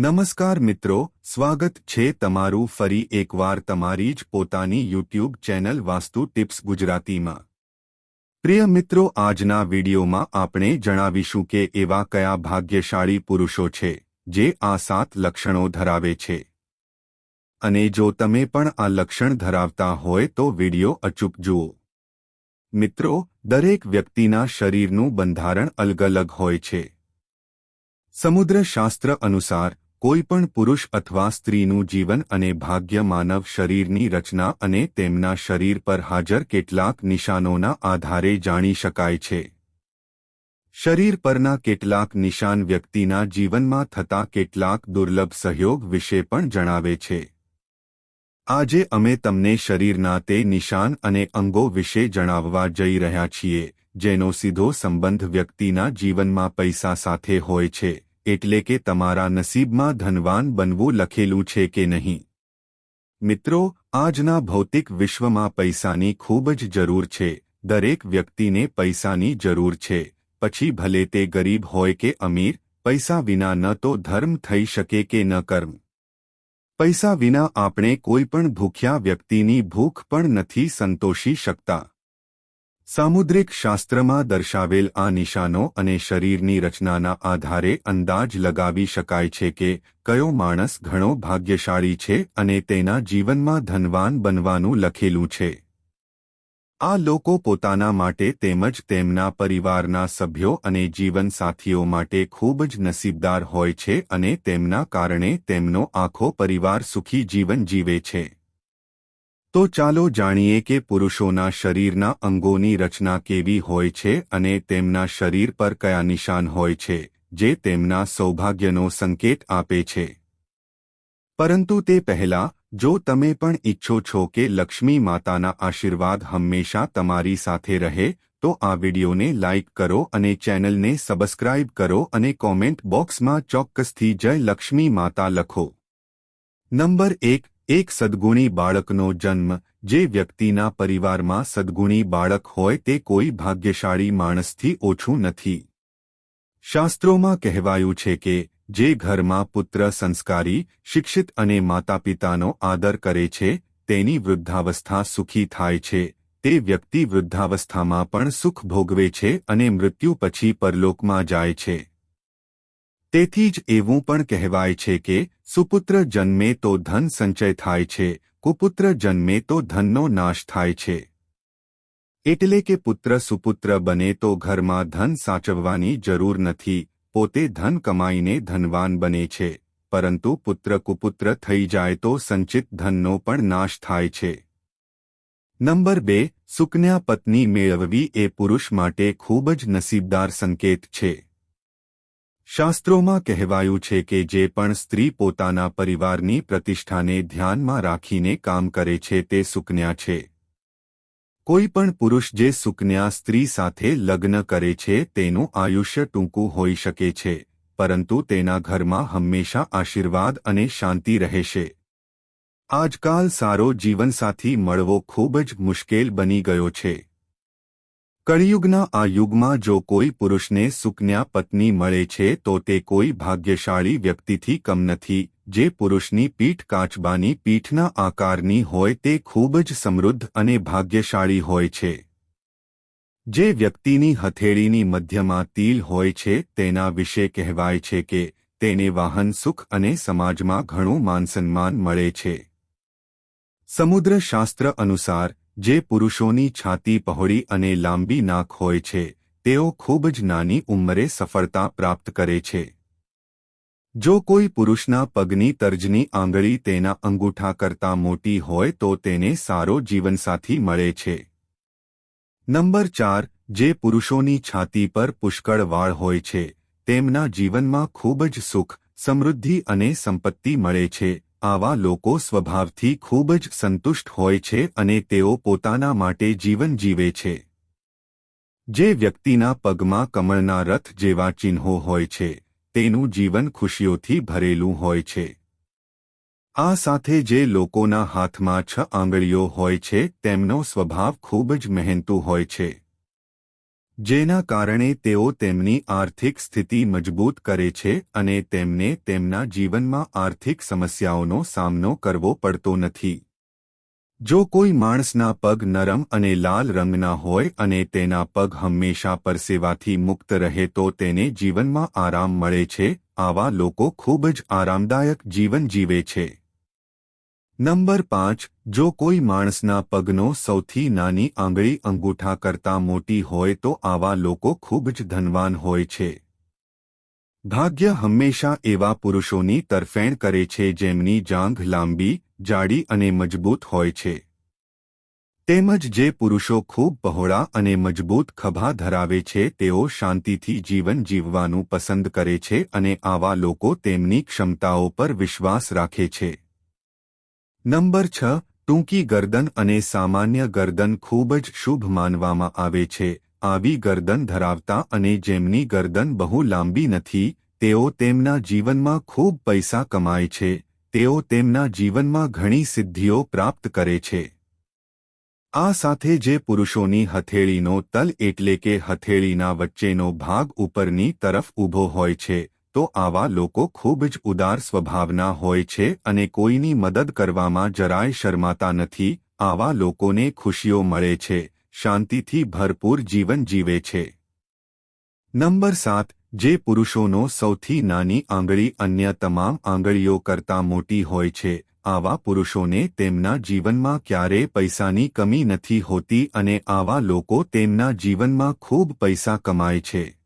નમસ્કાર મિત્રો, સ્વાગત છે તમારું ફરી એકવાર તમારી જ પોતાની યુટ્યુબ ચેનલ વાસ્તુ ટિપ્સ ગુજરાતીમાં. પ્રિય મિત્રો, આજના વિડીયોમાં આપણે જણાવીશું કે એવા કયા ભાગ્યશાળી પુરુષો છે જે આ સાત લક્ષણો ધરાવે છે. અને જો તમે પણ આ લક્ષણ ધરાવતા હોય તો વીડિયો અચૂક જુઓ. મિત્રો, દરેક વ્યક્તિના શરીરનું બંધારણ અલગ અલગ હોય છે. સમુદ્રશાસ્ત્ર અનુસાર કોઈ પણ પુરુષ અથવા સ્ત્રીનું જીવન અને ભાગ્ય માનવ શરીરની રચના અને તેમના શરીર પર હાજર કેટલાક નિશાનોના આધારે જાણી શકાય છે. શરીર પરના કેટલાક નિશાન વ્યક્તિના જીવનમાં થતા કેટલાક દુર્લભ સહયોગ વિશે પણ જણાવે છે. આજે અમે તમને શરીરના તે નિશાન અને અંગો વિશે જણાવવા જઈ રહ્યા છીએ, જેનો સીધો સંબંધ વ્યક્તિના જીવનમાં પૈસા સાથે હોય છે. એટલે કે તમારા નસીબમાં ધનવાન બનવું લખેલું છે કે નહીં? મિત્રો, આજના ભૌતિક વિશ્વમાં પૈસાની ખૂબ જ જરૂર છે. દરેક વ્યક્તિને પૈસાની જરૂર છે. પછી ભલે તે ગરીબ હોય કે અમીર, પૈસા વિના ન તો ધર્મ થઈ શકે કે ન કર્મ. પૈસા વિના આપણે કોઈ પણ ભૂખ્યા વ્યક્તિની ભૂખ પણ નથી સંતોષી શકતા. સામુદ્રિક શાસ્ત્રમાં દર્શાવેલ આ નિશાનો અને શરીરની રચનાના આધારે અંદાજ લગાવી શકાય છે કે કયો માણસ ઘણો ભાગ્યશાળી છે અને તેના જીવનમાં ધનવાન બનવાનું લખેલું છે. આ લોકો પોતાના માટે તેમજ તેમના પરિવારના સભ્યો અને જીવનસાથીઓ માટે ખૂબ જ નસીબદાર હોય છે અને તેમના કારણે તેમનો આખો પરિવાર સુખી જીવન જીવે છે. તો ચાલો જાણીએ કે પુરુષોના શરીરના અંગોની રચના કેવી હોય છે અને તેમના શરીર પર કયા નિશાન હોય છે, જે તેમના સૌભાગ્યનો સંકેત આપે છે. પરંતુ તે પહેલા, જો તમે પણ ઈચ્છો છો કે લક્ષ્મી માતાના આશીર્વાદ હંમેશા તમારી સાથે રહે, તો આ વિડિયોને લાઇક કરો અને ચેનલને સબસ્ક્રાઇબ કરો અને કોમેન્ટ બોક્સમાં ચોક્કસથી જય લક્ષ્મી માતા લખો. નંબર એક એક સદગુણી બાળકનો જન્મ, જે વ્યક્તિના પરિવારમાં સદગુણી બાળક હોય તે કોઈ ભાગ્યશાળી માણસથી ઓછું નથી. શાસ્ત્રોમાં કહેવાયું છે કે, જે ઘરમાં પુત્ર સંસ્કારી, શિક્ષિત અને માતાપિતાનો આદર કરે છે, તેની વૃદ્ધાવસ્થા સુખી થાય છે, તે વ્યક્તિ વૃદ્ધાવસ્થામાં પણ સુખ ભોગવે છે અને મૃત્યુ પછી પરલોકમાં જાય છે. તેથી જ એવું પણ કહેવાય છે કે, સુપુત્ર જન્મે તો ધન સંચય થાય છે, કુપુત્ર જન્મે તો ધનનો નાશ થાય છે. એટલે કે પુત્ર સુપુત્ર બને તો ઘરમાં ધન સાચવવાની જરૂર નથી, પોતે ધન કમાઈને ધનવાન બને છે, પરંતુ પુત્ર કુપુત્ર થઈ જાય તો સંચિત ધનનો પણ નાશ થાય છે. નંબર બે, સુકન્યા પત્ની મેળવવી એ પુરુષ માટે ખૂબ જ નસીબદાર સંકેત છે. શાસ્ત્રોમાં કહેવાયું છે કે જે પણ સ્ત્રી પોતાના પરિવારની પ્રતિષ્ઠાને ધ્યાનમાં રાખીને કામ કરે છે તે સુકન્યા છે. કોઈ પણ પુરુષ જે સુકન્યા સ્ત્રી સાથે લગ્ન કરે છે તેનું આયુષ્ય ટૂંકું હોઈ શકે છે, પરંતુ તેના ઘરમાં હંમેશા આશીર્વાદ અને શાંતિ રહેશે આજકાલ સારો જીવનસાથી મળવો ખૂબ જ મુશ્કેલ બની ગયો છે. કળિયુગના આ યુગમાં જો કોઈ પુરુષને સુકન્યા પત્ની મળે છે, તો તે કોઈ ભાગ્યશાળી વ્યક્તિથી કમ નથી. જે પુરુષની પીઠ કાચબાની પીઠના આકારની હોય તે ખૂબ જ સમૃદ્ધ અને ભાગ્યશાળી હોય છે. જે વ્યક્તિની હથેળીની મધ્યમાં તિલ હોય છે, તેના વિશે કહેવાય છે કે તેને વાહન સુખ અને સમાજમાં ઘણું માનસન્માન મળે છે. સમુદ્રશાસ્ત્ર અનુસાર જે પુરુષોની છાતી પહોળી અને લાંબી નાક હોય છે, તેઓ ખૂબ જ નાની ઉંમરે સફળતા પ્રાપ્ત કરે છે. જો કોઈ પુરુષના પગની તર્જની આંગળી તેના અંગૂઠા કરતાં મોટી હોય તો તેને સારો જીવનસાથી મળે છે. નંબર ચાર, જે પુરુષોની છાતી પર પુષ્કળ વાળ હોય છે, તેમના જીવનમાં ખૂબ જ સુખ, સમૃદ્ધિ અને સંપત્તિ મળે છે. આવા લોકો સ્વભાવથી ખૂબ જ સંતુષ્ટ હોય છે અને તેઓ પોતાના માટે જીવન જીવે છે. જે વ્યક્તિના પગમાં કમળના રથ જેવા ચિહ્નો હોય છે, તેનું જીવન ખુશીઓથી ભરેલું હોય છે. આ સાથે જે લોકોના હાથમાં છ આંગળીઓ હોય છે, તેમનો સ્વભાવ ખૂબ જ મહેનતુ હોય છે. જેના કારણે તેઓ તેમની આર્થિક સ્થિતિ મજબૂત કરે છે અને તેમને તેમના જીવનમાં આર્થિક સમસ્યાઓનો સામનો કરવો પડતો નથી. જો કોઈ માણસના પગ નરમ અને લાલ રંગના હોય અને તેના પગ હંમેશા પરસેવાથી મુક્ત રહે તો તેને જીવનમાં આરામ મળે છે, આવા લોકો ખૂબ જ આરામદાયક જીવન જીવે છે. નંબર પાંચ, જો કોઈ માણસના પગનો સૌથી નાની આંગળી અંગૂઠા કરતાં મોટી હોય તો આવા લોકો ખૂબ જ ધનવાન હોય છે. ભાગ્ય હંમેશા એવા પુરુષોની તરફેણ કરે છે જેમની જાંઘ લાંબી, જાડી અને મજબૂત હોય છે. તેમજ જે પુરુષો ખૂબ પહોળા અને મજબૂત ખભા ધરાવે છે, તેઓ શાંતિથી જીવન જીવવાનું પસંદ કરે છે અને આવા લોકો તેમની ક્ષમતાઓ પર વિશ્વાસ રાખે છે. નંબર છ, ટૂંકી ગરદન અને સામાન્ય ગરદન ખૂબ જ શુભ માનવામાં આવે છે. આવી ગરદન ધરાવતા અને જેમની ગરદન બહુ લાંબી નથી, તેઓ તેમના જીવનમાં ખૂબ પૈસા કમાય છે. તેઓ તેમના જીવનમાં ઘણી સિદ્ધિઓ પ્રાપ્ત કરે છે. આ સાથે જે પુરુષોની હથેળીનો તલ એટલે કે હથેળીના વચ્ચેનો ભાગ ઉપરની તરફ ઊભો હોય છે તો આવા લોકો ખૂબ જ ઉદાર સ્વભાવના હોય છે અને કોઈની મદદ કરવામાં જરાય શરમાતા નથી. આવા લોકોને ખુશીઓ મળે છે, શાંતિથી ભરપૂર જીવન જીવે છે. નંબર સાત, જે પુરુષોનો સૌથી નાની આંગળી અન્ય તમામ આંગળીઓ કરતાં મોટી હોય છે, આવા પુરુષોને તેમના જીવનમાં ક્યારે પૈસાની કમી નથી હોતી અને આવા લોકો તેમના જીવનમાં ખૂબ પૈસા કમાય છે.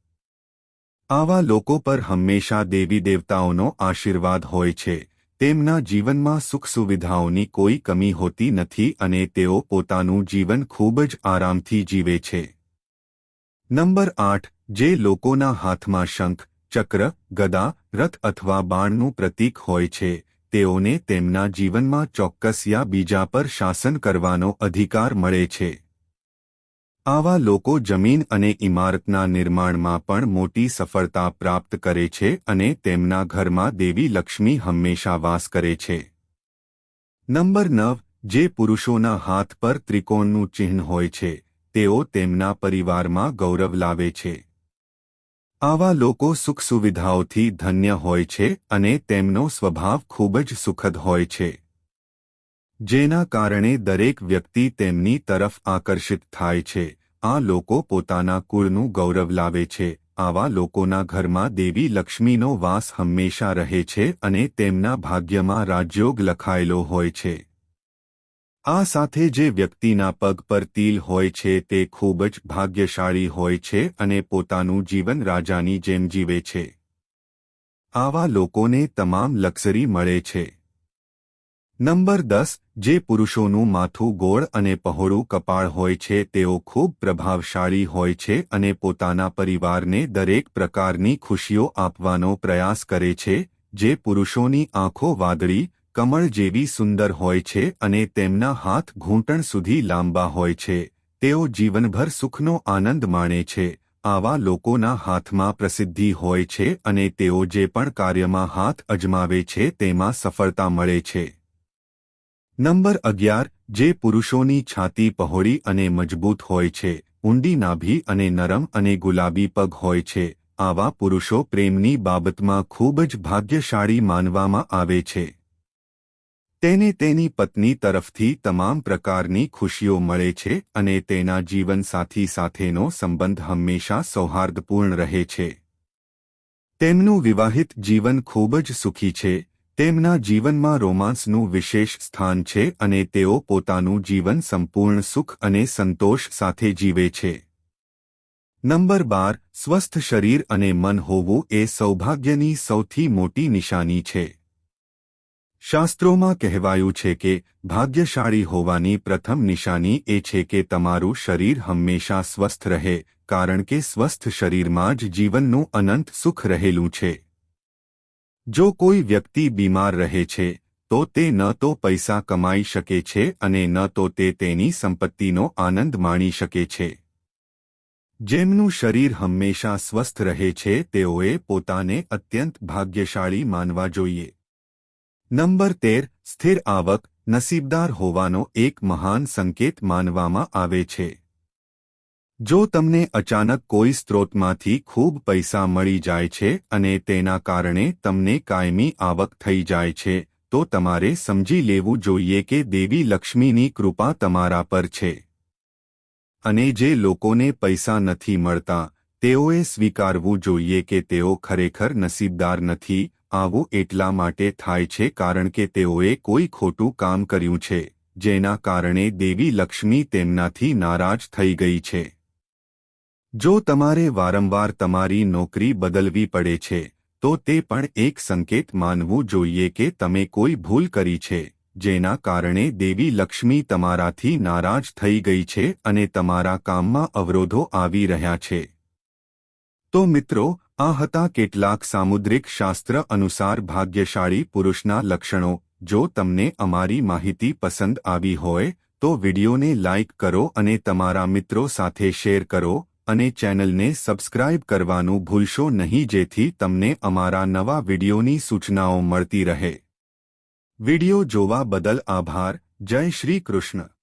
આવા લોકો પર હંમેશા દેવી દેવતાઓનો આશીર્વાદ હોય છે. તેમના જીવનમાં સુખ સુવિધાઓની કોઈ કમી હોતી નથી અને તેઓ પોતાનું જીવન ખૂબ જ આરામથી જીવે છે. નંબર આઠ, જે લોકોના હાથમાં શંખ, ચક્ર, ગદા, રથ અથવા બાણનું પ્રતીક હોય છે, તેઓને તેમના જીવનમાં ચોક્કસ યા બીજા પર શાસન કરવાનો અધિકાર મળે છે. આવા લોકો જમીન અને ઇમારતના નિર્માણમાં પણ મોટી સફળતા પ્રાપ્ત કરે છે અને તેમના ઘરમાં દેવી લક્ષ્મી હંમેશા વાસ કરે છે. નંબર નવ, જે પુરુષોના હાથ પર ત્રિકોણનું ચિહ્ન હોય છે, તેઓ તેમના પરિવારમાં ગૌરવ લાવે છે. આવા લોકો સુખ સુવિધાઓથી ધન્ય હોય છે અને તેમનો સ્વભાવ ખૂબ જ સુખદ હોય છે. જેના કારણે દરેક વ્યક્તિ તેમની તરફ આકર્ષિત થાય છે. આ લોકો પોતાના કુળનું ગૌરવ લાવે છે. આવા લોકોના ઘરમાં દેવી લક્ષ્મીનો વાસ હંમેશા રહે છે અને તેમના ભાગ્યમાં રાજયોગ લખાયેલો હોય છે. આ સાથે જે વ્યક્તિના પગ પર તિલ હોય છે તે ખૂબ જ ભાગ્યશાળી હોય છે અને પોતાનું જીવન રાજાની જેમ જીવે છે. આવા લોકોને તમામ લક્ઝરી મળે છે. નંબર દસ, જે પુરુષોનું માથું ગોળ અને પહોળું કપાળ હોય છે, તેઓ ખૂબ પ્રભાવશાળી હોય છે અને પોતાના પરિવારને દરેક પ્રકારની ખુશીઓ આપવાનો પ્રયાસ કરે છે, જે પુરુષોની આંખો વાદળી, કમળ જેવી સુંદર હોય છે અને તેમના હાથ ઘૂંટણ સુધી લાંબા હોય છે. તેઓ જીવનભર સુખનો આનંદ માણે છે, આવા લોકોના હાથમાં પ્રસિદ્ધિ હોય છે અને તેઓ જે પણ કાર્યમાં હાથ અજમાવે છે, તેમાં સફળતા મળે છે. નંબર અગિયાર, જે પુરુષોની છાતી પહોળી અને મજબૂત હોય છે, ઊંડી નાભી અને નરમ અને ગુલાબી પગ હોય છે, આવા પુરુષો પ્રેમની બાબતમાં ખૂબ જ ભાગ્યશાળી માનવામાં આવે છે. તેને તેની પત્ની તરફથી તમામ પ્રકારની ખુશીઓ મળે છે અને તેના જીવનસાથી સાથેનો સંબંધ હંમેશા સૌહાર્દપૂર્ણ રહે છે. તેમનું વિવાહિત જીવન ખૂબ જ સુખી છે તેમના જીવનમાં રોમાન્સનું વિશેષ સ્થાન છે અને તેઓ પોતાનું જીવન સંપૂર્ણ સુખ અને સંતોષ સાથે જીવે છે. નંબર બાર, સ્વસ્થ શરીર અને મન હોવું એ સૌભાગ્યની સૌથી મોટી નિશાની છે. શાસ્ત્રોમાં કહેવાયું છે કે ભાગ્યશાળી હોવાની પ્રથમ નિશાની એ છે કે તમારું શરીર હંમેશા સ્વસ્થ રહે, કારણ કે સ્વસ્થ શરીરમાં જ જીવનનું અનંત સુખ રહેલું છે. જો કોઈ વ્યક્તિ બીમાર રહે છે, તો તે ન તો પૈસા કમાઈ શકે છે અને ન તો તે તેની સંપત્તિનો આનંદ માણી શકે છે. જેમનું શરીર હંમેશા સ્વસ્થ રહે છે, તેઓએ પોતાને અત્યંત ભાગ્યશાળી માનવા જોઈએ. નંબર તેર, સ્થિર આવક, નસીબદાર હોવાનો એક મહાન સંકેત માનવામાં આવે છે. જો તમને અચાનક કોઈ સ્ત્રોતમાંથી ખૂબ પૈસા મળી જાય છે અને તેના કારણે તમને કાયમી આવક થઈ જાય છે, તો તમારે સમજી લેવું જોઈએ કે દેવી લક્ષ્મીની કૃપા તમારા પર છે. અને જે લોકોને પૈસા નથી મળતા, તેઓએ સ્વીકારવું જોઈએ કે તેઓ ખરેખર નસીબદાર નથી, આવું એટલા માટે થાય છે કારણ કે તેઓએ કોઈ ખોટું કામ કર્યું છે, જેના કારણે દેવી લક્ષ્મી તેમનાથી નારાજ થઈ ગઈ છે. જો તમારે વારંવાર તમારી નોકરી બદલવી પડે છે, તો તે પણ એક સંકેત માનવું જોઈએ કે તમે કોઈ ભૂલ કરી છે, જેના કારણે દેવી લક્ષ્મી તમારાથી નારાજ થઈ ગઈ છે અને તમારા કામમાં અવરોધો આવી રહ્યા છે. તો મિત્રો, આ હતા કેટલાક સામુદ્રિક શાસ્ત્ર અનુસાર ભાગ્યશાળી પુરુષના લક્ષણો. જો તમને અમારી માહિતી પસંદ આવી હોય, તો વિડિયોને લાઇક કરો અને તમારા મિત્રો સાથે શેર કરો. અને ચેનલને સબસ્ક્રાઇબ કરવાનું ભૂલશો નહીં જેથી તમને અમારા નવા વિડીયોની સૂચનાઓ મળતી રહે. વિડિયો જોવા બદલ આભાર. જય શ્રી કૃષ્ણ.